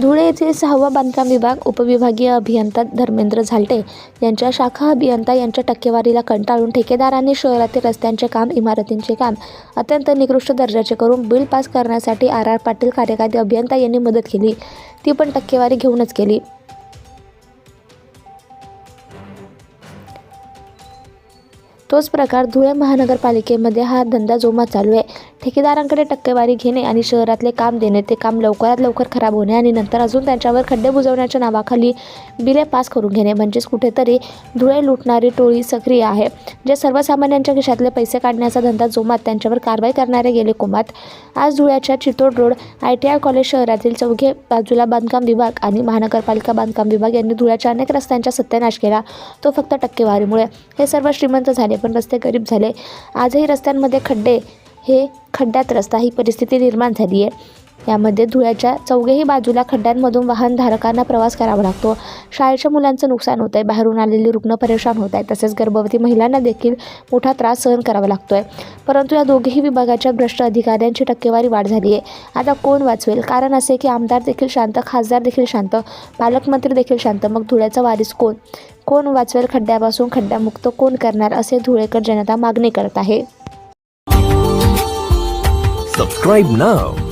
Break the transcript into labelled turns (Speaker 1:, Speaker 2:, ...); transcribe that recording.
Speaker 1: धुळे येथील सहावा बांधकाम विभाग उपविभागीय अभियंता धर्मेंद्र झालटे यांच्या शाखा अभियंता यांच्या टक्केवारीला कंटाळून ठेकेदारांनी शहरातील रस्त्यांचे काम इमारतींचे काम अत्यंत निकृष्ट दर्जाचे करून बिल पास करण्यासाठी आर आर पाटील कार्यकारी अभियंता यांनी मदत केली. ती पण टक्केवारी घेऊनच केली तोच प्रकार धुळे महानगरपालिकेमध्ये हा धंदा जोमात चालू आहे. ठेकेदारांकडे टक्केवारी घेणे आणि शहरातले काम देणे ते काम लवकरात लवकर खराब होणे आणि नंतर अजून त्यांच्यावर खड्डे बुजवण्याच्या नावाखाली बिले पास करून घेणे म्हणजेच कुठेतरी धुळे लुटणारी टोळी सक्रिय आहे जे सर्वसामान्यांच्या खिशातले पैसे काढण्याचा धंदा जोमात त्यांच्यावर कारवाई करणारे गेले कोमात. आज धुळ्याच्या Chitod road I T I college शहरातील चौघे बाजूला बांधकाम विभाग आणि महानगरपालिका बांधकाम विभाग यांनी धुळ्याच्या अनेक रस्त्यांचा सत्यानाश केला तो फक्त टक्केवारीमुळे. हे सर्व श्रीमंत झाले. पण रस्ते गरीब झाले. आजही रस्त्यांमध्ये खड्डे हे खड्ड्यात रस्ता ही परिस्थिती निर्माण झाली आहे. यामध्ये धुळ्याच्या चौघेही बाजूला खड्ड्यांमधून वाहनधारकांना प्रवास करावा लागतो. शाळेच्या मुलांचं नुकसान होत आहे बाहेरून आलेले रुग्ण परेशान होत आहे तसेच गर्भवती महिलांना देखील मोठा त्रास सहन करावा लागतो आहे परंतु या दोघेही विभागाच्या भ्रष्ट अधिकाऱ्यांची टक्केवारी वाढ झाली आहे आता कोण वाचवेल? कारण असे की आमदार देखील शांत खासदार देखील शांत पालकमंत्री देखील शांत. मग धुळ्याचा वारीस कोण? कोण वाचवेल खड्ड्यापासून खड्ड्यामुक्त? कोण करणार? असे धुळेकर जनता मागणी करत आहे.
Speaker 2: Subscribe now.